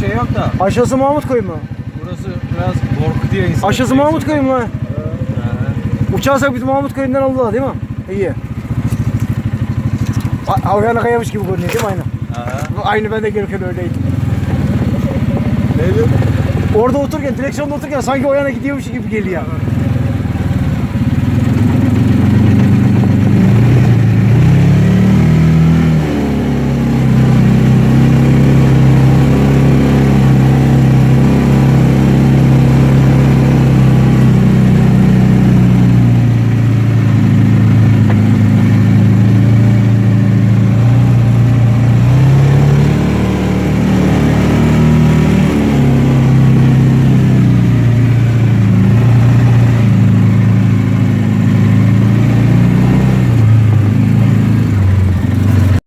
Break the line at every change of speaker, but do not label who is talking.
Şey yok da.
Aşağısı Mahmut koyu mu?
Burası biraz korkutuyor insan.
Aşağısı Mahmut koyu mu lan? Uçarsak biz Mahmut köyünden aldılar değil mi? İyi. A- Havyan'a kayamış gibi görünüyor değil mi aynı?
Aha.
Aynı ben de gelirken öyleydim.
Neydi?
Orada otururken, direksiyonda otururken sanki o yana gidiyormuş gibi geliyor.